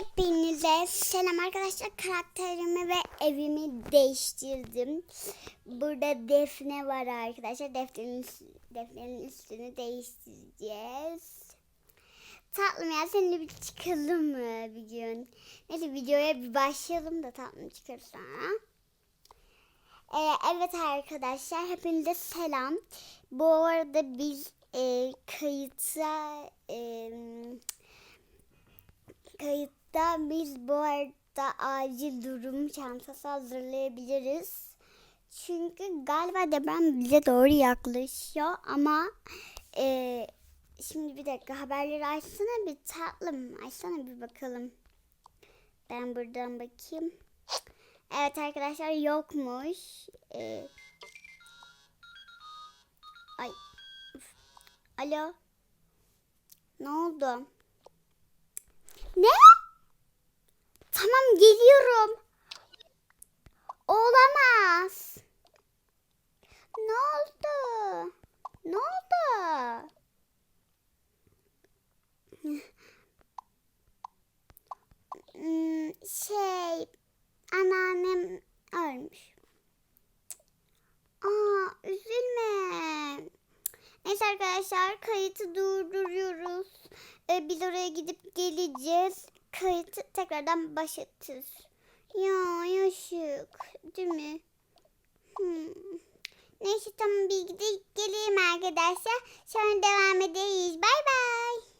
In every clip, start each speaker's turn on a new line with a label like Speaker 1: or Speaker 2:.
Speaker 1: Hepinize selam arkadaşlar. Karakterimi ve evimi değiştirdim. Burada Defne var arkadaşlar. Defne'nin, Defne'nin üstünü değiştireceğiz. Tatlım ya seninle bir çıkalım mı bir gün? Neyse videoya bir başlayalım da tatlım çıkarız sonra. Ee, evet arkadaşlar hepinize selam. Bu arada biz e, kayıta e, kayıtta biz bu arada acil durum çantası hazırlayabiliriz. Çünkü galiba deprem bize doğru yaklaşıyor ama e, şimdi bir dakika haberleri açsana bir tatlım açsana bir bakalım. Ben buradan bakayım. Evet arkadaşlar yokmuş. Ee, ay. Üf. Alo. Ne oldu? Ne? Tamam geliyorum. Olamaz. Ne oldu? Ne oldu? Hmm, şey, anneannem ölmüş. Aa, üzülme. Neyse arkadaşlar kayıtı durduruyoruz. Ee, biz oraya gidip geleceğiz. Kayıtı tekrardan başlatırız. Ya yaşık değil mi? Hmm. Neyse tamam bir geleyim arkadaşlar. Sonra devam ederiz. Bay bay.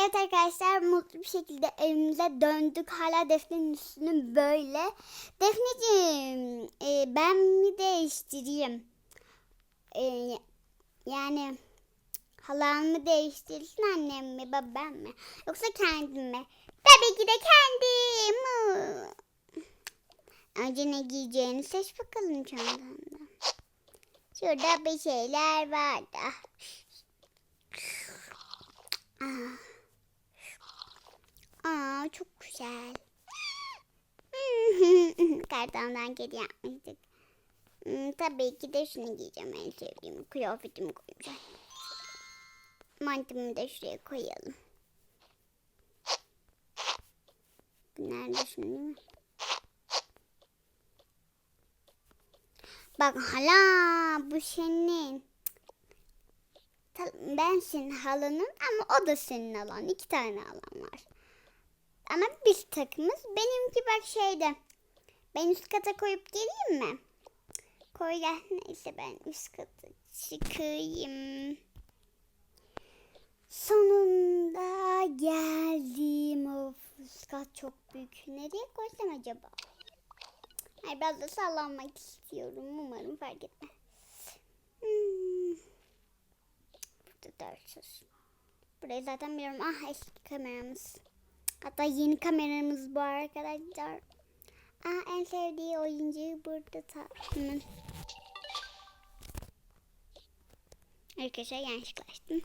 Speaker 1: Evet arkadaşlar mutlu bir şekilde evimize döndük. Hala Defne'nin üstünü böyle. Defneciğim e, ben mi değiştireyim? E, yani halam mı değiştirsin annem mi babam mı? Yoksa kendim mi? Tabii ki de kendim. Önce ne giyeceğini seç bakalım çantanda. Şurada bir şeyler var da. Ah. Aa çok güzel. Kartondan kedi yapmıştık. Hmm, tabii ki de şunu giyeceğim en sevdiğim kıyafetimi koyacağım. Mantımı da şuraya koyalım. Nerede mi? Bak hala bu senin. Ben senin halanın ama o da senin halan. İki tane halan var. Ama biz takımız. Benimki bak şeyde. Ben üst kata koyup geleyim mi? Koy gel. Neyse ben üst kata çıkayım. Sonunda geldim. Of üst kat çok büyük. Nereye koysam acaba? Hayır biraz da sallanmak istiyorum. Umarım fark etmez. Hmm. Burada dersiz. Burayı zaten biliyorum. Ah eski kameramız. Hatta yeni kameramız bu arkadaşlar. Aa, en sevdiği oyuncu burada tatlımın. Arkadaşlar yanlışlıkla açtım.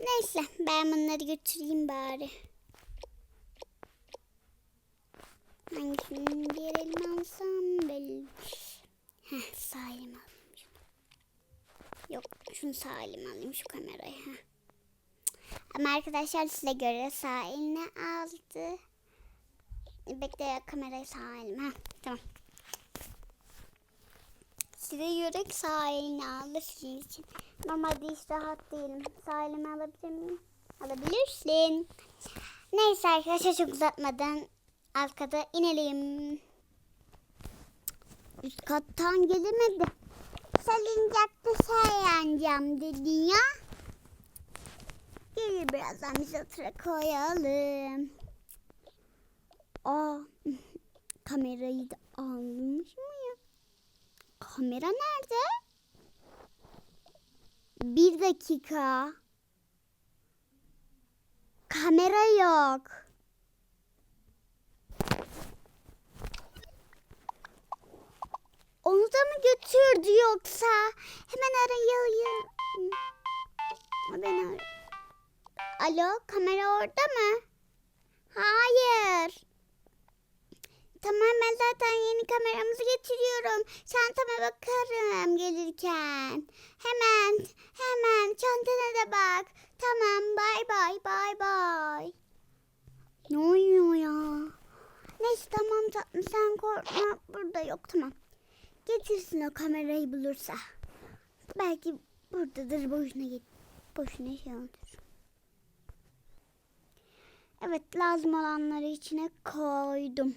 Speaker 1: Neyse ben bunları götüreyim bari. Hangisini bir elime alsam belli. Heh sağ elime alayım. Yok şunu sağ elime alayım şu kamerayı. Heh. Ama arkadaşlar size göre sağ eline aldı. Bekle kamerayı sağ elime. Heh, tamam. Size göre sağ eline aldı için. Normalde hiç rahat değilim. Sağ elime alabilir miyim? Alabilirsin. Neyse arkadaşlar çok uzatmadan alt inelim. Üst kattan gelemedi. Salıncakta sayanacağım dedin ya. Gelir birazdan biz otura koyalım. Aa, kamerayı da almış mı? Kamera nerede? Bir dakika. Kamera yok. Onu da mı götürdü yoksa? Hemen arayayım. Ben arayayım. Alo, kamera orada mı? Hayır. Tamam ben zaten yeni kameramızı getiriyorum. Çantama bakarım gelirken. Hemen hemen çantana da bak. Tamam bay bay bay bay. Ne oluyor ya? Neyse tamam tatlım sen korkma burada yok tamam. Getirsin o kamerayı bulursa. Belki buradadır boşuna git. Boşuna şey olur. Evet lazım olanları içine koydum.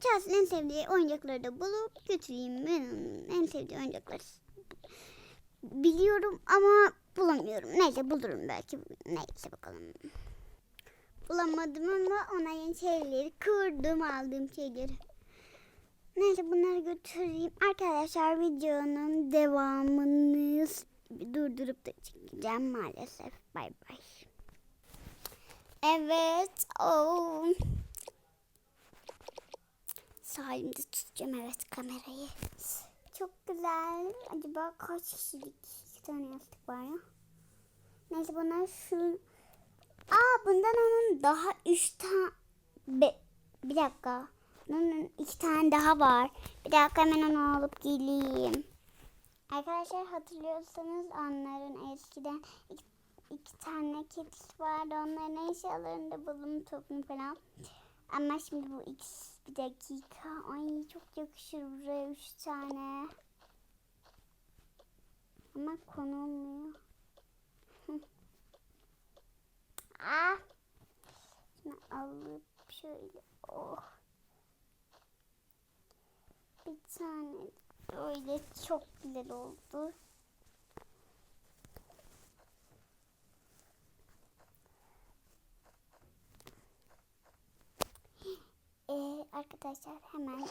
Speaker 1: Chelsea'nin en sevdiği oyuncakları da bulup götüreyim. Ben onun en sevdiği oyuncakları biliyorum ama bulamıyorum. Neyse bulurum belki. Neyse bakalım. Bulamadım ama ona yeni şeyleri kurdum aldığım şeyleri. Neyse bunları götüreyim. Arkadaşlar videonun devamını durdurup da çekeceğim maalesef. Bay bay. Evet. Oh. Sağ tutacağım evet kamerayı. Çok güzel. Acaba kaç kişilik? İki tane yastık var ya. Neyse bunlar şu... Aa bundan onun daha üç tane... Be... Bir dakika. Bunun iki tane daha var. Bir dakika hemen onu alıp geleyim. Arkadaşlar hatırlıyorsanız onların eskiden iki, iki tane kedisi vardı. Onların eşyalarında bulun toplum falan. Ama şimdi bu ikisi bir dakika. Ay çok yakışır buraya üç tane. Ama konulmuyor. ah. Şimdi alıp şöyle. Oh. Bir tane böyle çok güzel oldu. Ee, arkadaşlar hemen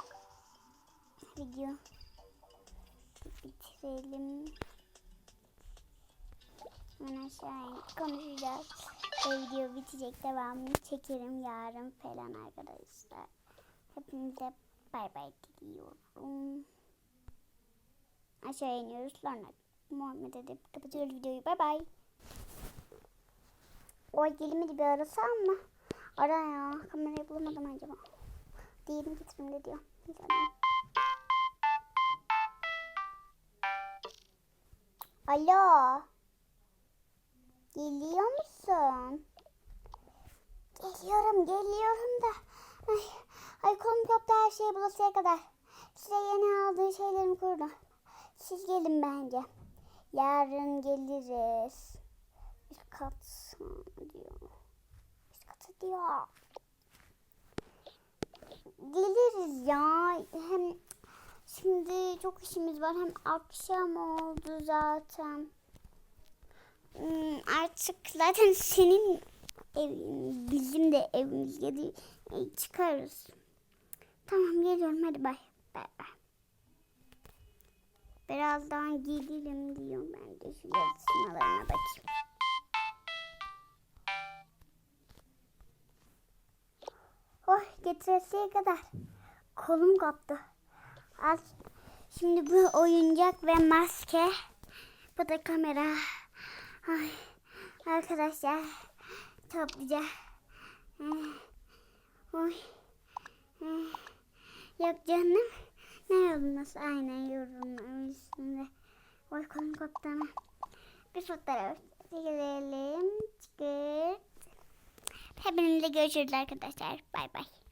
Speaker 1: video bitirelim. Hemen aşağıya konuşacağız. Ve video bitecek devamını çekerim yarın falan arkadaşlar. Hepinize bay bay diliyorum. Aşağı iniyoruz sonra Muhammed edip kapatıyoruz videoyu. Bay bay. Oy gelimedi bir arasam mı? Ara ya. Kamerayı bulamadım acaba. Diyelim getirin de diyor. Alo. Geliyor musun? Geliyorum, geliyorum da. Ay, ay kolum koptu her şeye bulasıya kadar. Size yeni aldığım şeylerimi kurdum. Siz gelin bence. Yarın geliriz. Üst kat diyor. Üst katı diyor. Geliriz ya. Hem şimdi çok işimiz var. Hem akşam oldu zaten. Hmm, artık zaten senin evin, bizim de evimiz gibi e, çıkarız. Tamam geliyorum hadi bay. Bay bay. Birazdan gelirim diyor. Ben de şu yazışmalarına bakayım. Getiresiye kadar. Kolum koptu. Az. Şimdi bu oyuncak ve maske. Bu da kamera. Ay, arkadaşlar. Eh, Oy. Yok canım. Ne yolunuz? Aynen yorumların üstünde. Oy kolum koptu ama. Bir fotoğraf çekelim. Çıkırt. Hepinizle görüşürüz arkadaşlar. Bay bay.